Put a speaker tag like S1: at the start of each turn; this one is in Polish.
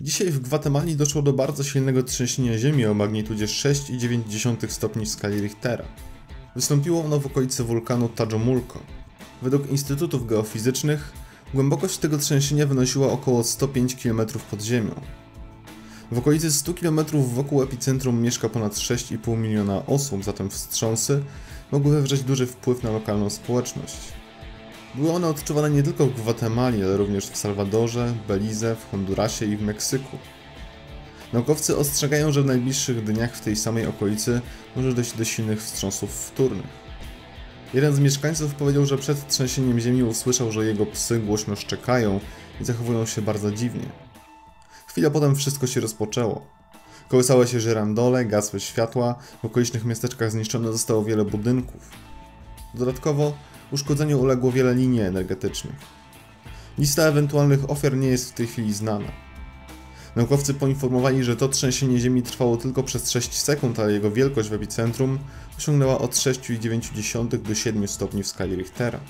S1: Dzisiaj w Gwatemali doszło do bardzo silnego trzęsienia ziemi o magnitudzie 6,9 stopni w skali Richtera. Wystąpiło ono w okolicy wulkanu Tajomulco. Według instytutów geofizycznych głębokość tego trzęsienia wynosiła około 105 km pod ziemią. W okolicy 100 km wokół epicentrum mieszka ponad 6,5 miliona osób, zatem wstrząsy mogły wywrzeć duży wpływ na lokalną społeczność. Były one odczuwane nie tylko w Gwatemali, ale również w Salwadorze, Belize, w Hondurasie i w Meksyku. Naukowcy ostrzegają, że w najbliższych dniach w tej samej okolicy może dojść do silnych wstrząsów wtórnych. Jeden z mieszkańców powiedział, że przed trzęsieniem ziemi usłyszał, że jego psy głośno szczekają i zachowują się bardzo dziwnie. Chwilę potem wszystko się rozpoczęło. Kołysały się żyrandole, gasły światła, w okolicznych miasteczkach zniszczone zostało wiele budynków. Dodatkowo uszkodzeniu uległo wiele linii energetycznych. Lista ewentualnych ofiar nie jest w tej chwili znana. Naukowcy poinformowali, że to trzęsienie ziemi trwało tylko przez 6 sekund, ale jego wielkość w epicentrum osiągnęła od 6,9 do 7 stopni w skali Richtera.